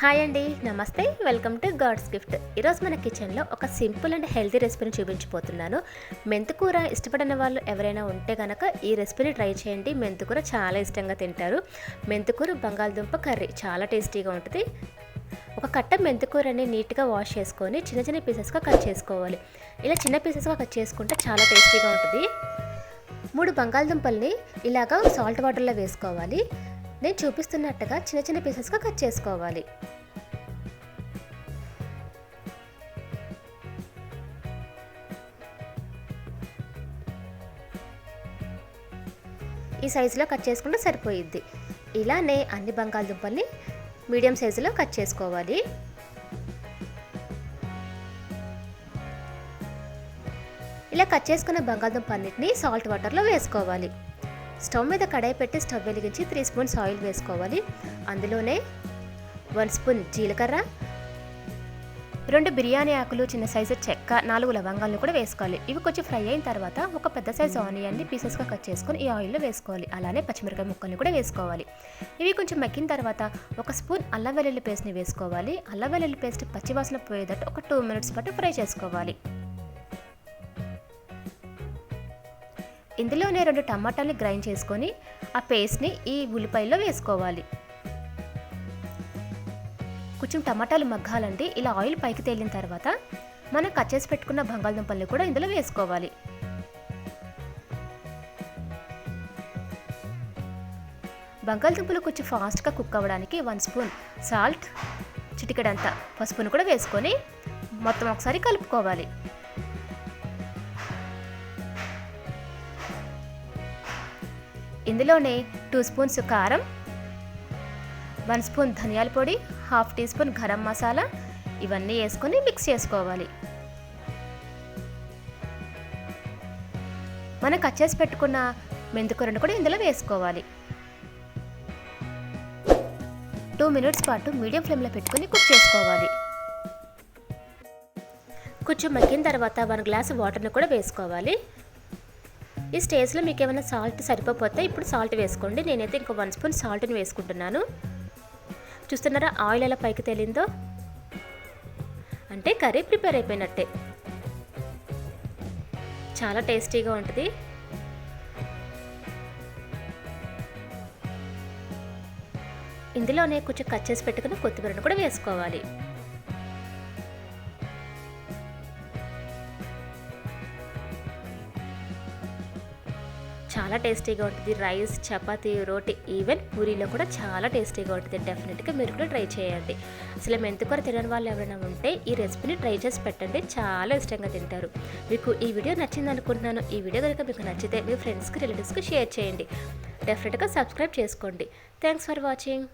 Hi అండి నమస్తే. Welcome to God's gift. ఈరోజు మన కిచెన్లో ఒక సింపుల్ అండ్ హెల్తీ రెసిపీని చూపించిపోతున్నాను మెంతుకూర ఇష్టపడిన వాళ్ళు ఎవరైనా ఉంటే కనుక ఈ రెసిపీని ట్రై చేయండి. మెంతుకూర చాలా ఇష్టంగా తింటారు. మెంతుకూర బంగాళదుంప కర్రీ చాలా టేస్టీగా ఉంటుంది. ఒక కట్ట మెంతుకూరని నీట్గా వాష్ చేసుకొని చిన్న చిన్న పీసెస్గా కట్ చేసుకోవాలి. ఇలా చిన్న పీసెస్గా కట్ చేసుకుంటే చాలా టేస్టీగా ఉంటుంది. మూడు బంగాళదుంపల్ని ఇలాగా సాల్ట్ వాటర్లో వేసుకోవాలి. నేను చూపిస్తున్నట్టుగా చిన్న చిన్న పీసెస్గా కట్ చేసుకోవాలి. ఈ సైజులో కట్ చేసుకుంటే సరిపోయిద్ది. ఇలానే అన్ని బంగాళదుంపల్ని మీడియం సైజులో కట్ చేసుకోవాలి. ఇలా కట్ చేసుకున్న బంగాళదుంప అన్నిటిని సాల్ట్ వాటర్లో వేసుకోవాలి. స్టవ్ మీద కడాయి పెట్టి స్టవ్ వెలిగించి త్రీ స్పూన్స్ ఆయిల్ వేసుకోవాలి. అందులోనే వన్ స్పూన్ జీలకర్ర రెండు బిర్యానీ ఆకులు చిన్న సైజు చెక్క నాలుగు లవంగాలను కూడా వేసుకోవాలి. ఇవి కొంచెం ఫ్రై అయిన తర్వాత ఒక పెద్ద సైజు ఆనియన్ని పీసెస్గా కట్ చేసుకొని ఈ ఆయిల్లో వేసుకోవాలి. అలానే పచ్చిమిరకాయ ముక్కల్ని కూడా వేసుకోవాలి. ఇవి కొంచెం మగ్గిన తర్వాత ఒక స్పూన్ అల్లం వెల్లుల్లి పేస్ట్ని వేసుకోవాలి. అల్లం వెల్లుల్లి పేస్ట్ పచ్చివాసన పోయేటట్టు ఒక టూ మినిట్స్ పాటు ఫ్రై చేసుకోవాలి. ఇందులోనే రెండు టమాటాలని గ్రైండ్ చేసుకొని ఆ పేస్ట్ని ఈ ఉల్లిపాయలో వేసుకోవాలి. కొంచెం టమాటాలు మగ్గాలండి ఇలా ఆయిల్ పైకి తేలిన తర్వాత మనం కట్ చేసి పెట్టుకున్న బంగాళదుంపల్ని కూడా ఇందులో వేసుకోవాలి. బంగాళదుంపలు కొంచెం ఫాస్ట్గా కుక్ అవ్వడానికి వన్ స్పూన్ సాల్ట్ చిటికెడంత పసుపును కూడా వేసుకొని మొత్తం ఒకసారి కలుపుకోవాలి. ఇందులోనే టూ స్పూన్స్ కారం వన్ స్పూన్ ధనియాల పొడి half teaspoon garam masala ఇవన్నీ వేసుకొని మిక్స్ చేసుకోవాలి. మనం కట్ చేసి పెట్టుకున్న మెంతికూరను కూడా ఇందులో వేసుకోవాలి. టూ మినిట్స్ పాటు మీడియం ఫ్లేమ్లో పెట్టుకొని కుక్ చేసుకోవాలి. కొంచెం మగ్గిన తర్వాత వన్ గ్లాస్ వాటర్ని కూడా వేసుకోవాలి. ఈ స్టేజ్లో మీకు ఏమైనా సాల్ట్ సరిపోతే ఇప్పుడు సాల్ట్ వేసుకోండి. నేనైతే ఇంకో వన్ స్పూన్ సాల్ట్ని వేసుకుంటున్నాను. చూస్తున్నారా ఆయిల్ ఎలా పైకి తేలిందో? అంటే కర్రీ ప్రిపేర్ అయిపోయినట్టే. చాలా టేస్టీగా ఉంటుంది. ఇందులోనే కొంచెం కట్ చేసి పెట్టుకున్న కొత్తిమీరను కూడా వేసుకోవాలి. చాలా టేస్టీగా ఉంటుంది. రైస్ చపాతీ రోటీ ఈవెన్ పూరీలో కూడా చాలా టేస్టీగా ఉంటుంది. డెఫినెట్గా మీరు కూడా ట్రై చేయండి. అసలు మెంతుకూర తినని వాళ్ళు ఎవరైనా ఉంటే ఈ రెసిపీని ట్రై చేసి పెట్టండి. చాలా ఇష్టంగా తింటారు. మీకు ఈ వీడియో నచ్చింది అనుకుంటున్నాను. ఈ వీడియో కనుక మీకు నచ్చితే మీ ఫ్రెండ్స్కి రిలేటివ్స్కి షేర్ చేయండి. డెఫినెట్గా సబ్స్క్రైబ్ చేసుకోండి. Thanks for watching.